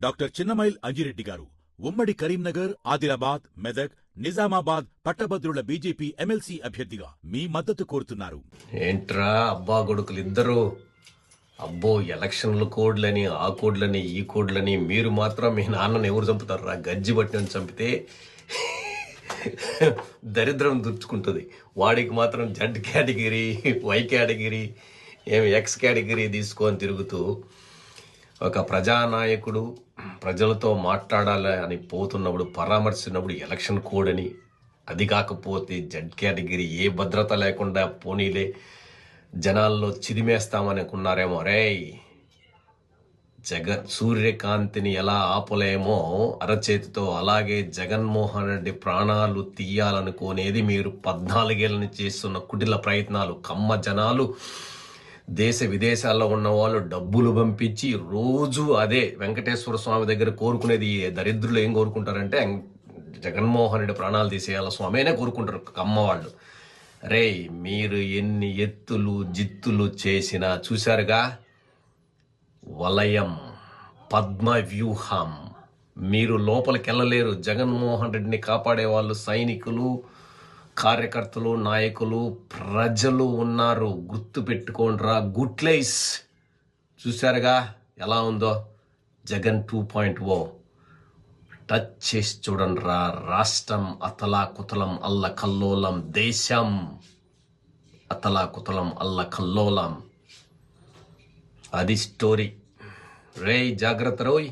Doctor Chinnamail Anji Reddy గారు ఉమ్మడి కరీంనగర్ ఆదిలాబాద్ మెదక్ నిజామాబాద్ పట్టభద్రుల బీజేపీ ఎమ్మెల్సీ అభ్యర్థిగా మీ మద్దతు కోరుతున్నారు. ఏంట్రా అబ్బా కొడుకులు ఇద్దరు అబ్బో ఎలక్షన్ల కోడ్లని ఆ కోడ్లని ఈ కోడ్లని మీరు మాత్రం మీ నాన్నని ఎవరు చంపుతారా గజ్జి పట్టిన చంపితే దరిద్రం దుర్చుకుంటుంది. వాడికి మాత్రం జడ్ కేటగిరీ వై కేటగిరీ ఏమి ఎక్స్ కేటగిరీ తీసుకొని తిరుగుతూ ఒక ప్రజానాయకుడు ప్రజలతో మాట్లాడాలి అని పోతున్నప్పుడు పరామర్శినప్పుడు ఎలక్షన్ కోడ్ అని అది కాకపోతే జడ్ కేటగిరీ ఏ భద్రత లేకుండా పోనీలే జనాల్లో చిదిమేస్తామనుకున్నారేమో. రే జగన్ సూర్యకాంతిని ఎలా ఆపలేమో అరచేతితో అలాగే జగన్మోహన్ రెడ్డి ప్రాణాలు తీయాలనుకునేది మీరు పద్నాలుగేళ్ళని చేస్తున్న కుటిల ప్రయత్నాలు కమ్మ జనాలు. దేశ విదేశాల్లో ఉన్న వాళ్ళు డబ్బులు పంపించి రోజు అదే వెంకటేశ్వర స్వామి దగ్గర కోరుకునేది దరిద్రులు ఏం కోరుకుంటారంటే జగన్మోహన్ రెడ్డి ప్రాణాలు తీసేయాల స్వామినే కోరుకుంటారు కమ్మ వాళ్ళు. రే మీరు ఎన్ని ఎత్తులు జిత్తులు చేసినా చూశారుగా? వలయం పద్మ వ్యూహం. మీరు లోపలికి వెళ్ళలేరు జగన్మోహన్ రెడ్డిని కాపాడే వాళ్ళు సైనికులు కార్యకర్తలు నాయకులు ప్రజలు ఉన్నారు. గుర్తు పెట్టుకోండిరా గుట్లైస్ చూశారుగా? ఎలా ఉందో? Jagan two point O touch చేసి చూడండి రా. రాష్ట్రం అతలాకుతలం అల్ల కల్లోలం దేశం అతలాకుతలం అల్ల కల్లోలం అది స్టోరీ రేయ్ జాగ్రత్త రోయ్.